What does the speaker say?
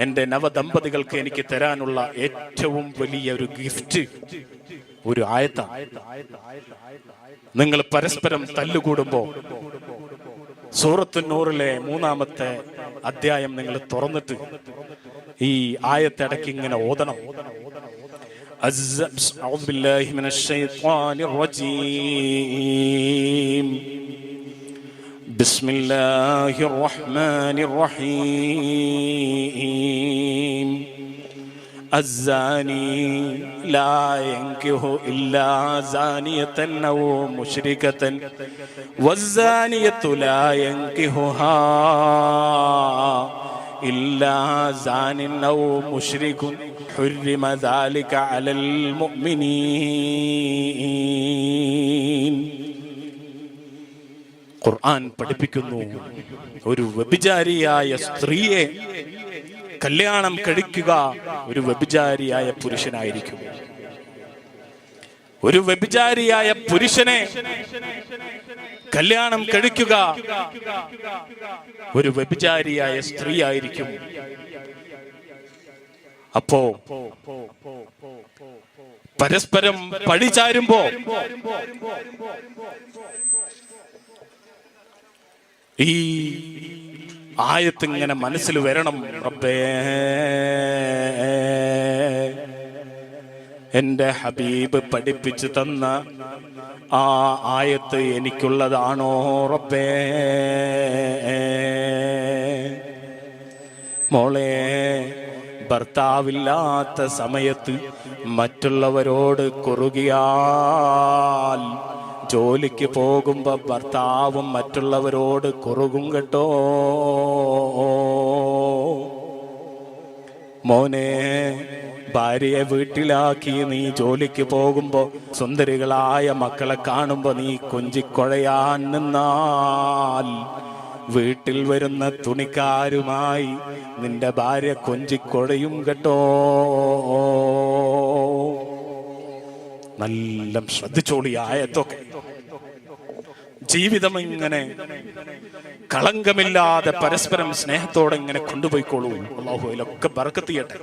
എൻ്റെ നവദമ്പതികൾക്ക് എനിക്ക് തരാനുള്ള ഏറ്റവും വലിയ ഒരു ഗിഫ്റ്റ് ഒരു ആയത്ത നിങ്ങൾ പരസ്പരം തല്ലുകൂടുമ്പോ സൂറത്തു നൂറിലെ മൂന്നാമത്തെ അധ്യായം നിങ്ങൾ തുറന്നിട്ട് ഈ ആയത്തിടയ്ക്ക് ഇങ്ങനെ ഓതണം أز- أعوذ بالله من الشيطان الرجيم بسم الله الرحمن الرحيم. الزاني لا ينكه إلا زانية أو مشركة والزانية لا ينكهها إلا زان أو مشرك. حرم ذلك على المؤمنين. ഖുർആൻ പഠിപ്പിക്കുന്നു. ഒരു വ്യഭിചാരിയായ സ്ത്രീയെ കല്യാണം കഴിക്കുക ഒരു വ്യഭിചാരിയായ പുരുഷനായിരിക്കും. ഒരു വ്യഭിചാരിയായ പുരുഷനെ കല്യാണം കഴിക്കുക ഒരു വ്യഭിചാരിയായ സ്ത്രീ ആയിരിക്കും അപ്പോ പരസ്പരം പഴിചാരുമ്പോ ഈ ആയത്ത് ഇങ്ങനെ മനസ്സിൽ വരണം റബ്ബേ. എന്റെ ഹബീബ് പഠിപ്പിച്ചു തന്ന ആ ആയത്ത് എനിക്കുള്ളതാണോ റബ്ബേ? മോളെ ഭർത്താവില്ലാത്ത സമയത്ത് മറ്റുള്ളവരോട് കുറുകിയാൽ ജോലിക്ക് പോകുമ്പോ ഭർത്താവും മറ്റുള്ളവരോട് കുറുകും കേട്ടോ. മോനെ ഭാര്യയെ വീട്ടിലാക്കി നീ ജോലിക്ക് പോകുമ്പോ സുന്ദരികളായ മക്കളെ കാണുമ്പോ നീ കൊഞ്ചിക്കൊഴയാൻ നിന്നാൽ. വീട്ടിൽ വരുന്ന തുണിക്കാരുമായി നിന്റെ ഭാര്യ കൊഞ്ചിക്കൊഴയും കേട്ടോ. നല്ല ശ്രദ്ധിച്ചോളി ആയതൊക്കെ ജീവിതം ഇങ്ങനെ കളങ്കമില്ലാതെ പരസ്പരം സ്നേഹത്തോടെ ഇങ്ങനെ കൊണ്ടുപോയിക്കോളൂ. അള്ളാഹു അതിലൊക്കെ ബർക്കത്ത് ചെയ്യട്ടെ.